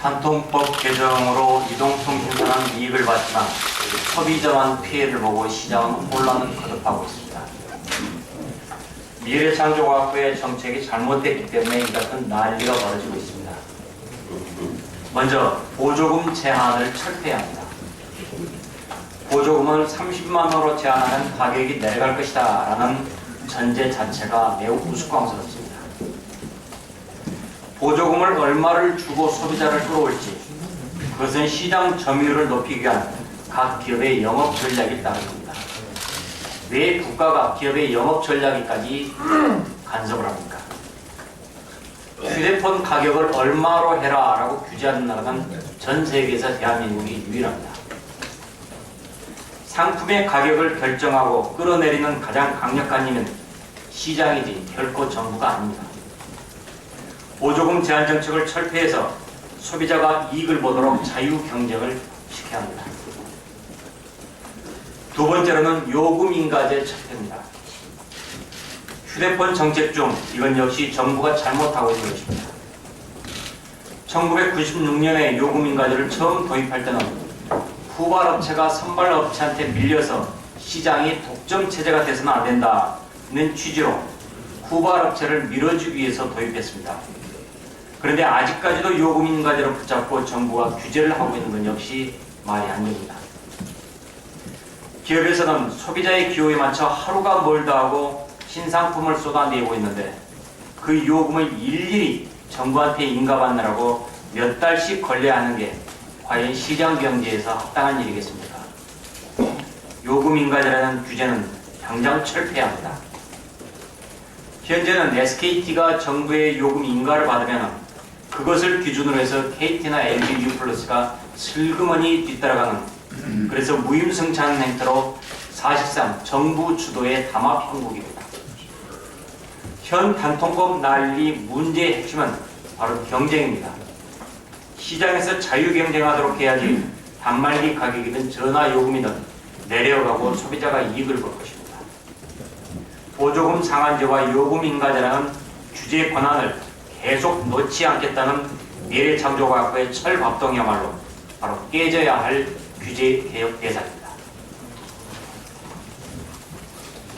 단통법 개정으로 이동통신사는 이익을 받지만 소비자만 피해를 보고 시장은 혼란을 거듭하고 있습니다. 미래창조과학부의 정책이 잘못됐기 때문에 이 같은 난리가 벌어지고 있습니다. 먼저 보조금 제한을 철폐해야 합니다. 보조금을 30만 원으로 제한하면 가격이 내려갈 것이다 라는 전제 자체가 매우 우스꽝스럽습니다. 보조금을 얼마를 주고 소비자를 끌어올지 그것은 시장 점유율을 높이기 위한 각 기업의 영업 전략에 따른 겁니다. 왜 국가가 기업의 영업 전략에까지 간섭을 합니까? 휴대폰 가격을 얼마로 해라 라고 규제하는 나라는 전 세계에서 대한민국이 유일합니다. 상품의 가격을 결정하고 끌어내리는 가장 강력한 힘은 시장이지 결코 정부가 아닙니다. 보조금 제한 정책을 철폐해서 소비자가 이익을 보도록 자유 경쟁을 시켜야 합니다. 두 번째로는 요금 인가제 철폐입니다. 휴대폰 정책 중 이건 역시 정부가 잘못하고 있는 것입니다. 1996년에 요금 인가제를 처음 도입할 때는 후발업체가 선발업체한테 밀려서 시장이 독점 체제가 돼서는 안 된다는 취지로 후발업체를 밀어주기 위해서 도입했습니다. 그런데 아직까지도 요금 인가제로 붙잡고 정부가 규제를 하고 있는 건 역시 말이 안 됩니다. 기업에서는 소비자의 기호에 맞춰 하루가 멀다 하고 신상품을 쏟아내고 있는데 그 요금을 일일이 정부한테 인가받느라고 몇 달씩 걸려야 하는 게 과연 시장 경제에서 합당한 일이겠습니까? 요금 인가제라는 규제는 당장 철폐해야 합니다. 현재는 SKT가 정부의 요금 인가를 받으면 그것을 기준으로 해서 KT나 LG U+가 슬그머니 뒤따라가는 그래서 무임승차하는 행태로 사실상 정부 주도의 담합 형국입니다. 현 단통법 난리 문제의 핵심은 바로 경쟁입니다. 시장에서 자유 경쟁하도록 해야지 단말기 가격이든 전화 요금이든 내려가고 소비자가 이익을 볼 것입니다. 보조금 상한제와 요금 인가제라는 규제 권한을 계속 놓지 않겠다는 미래창조과학부의 철밥동이야말로 바로 깨져야 할 규제 개혁 대상입니다.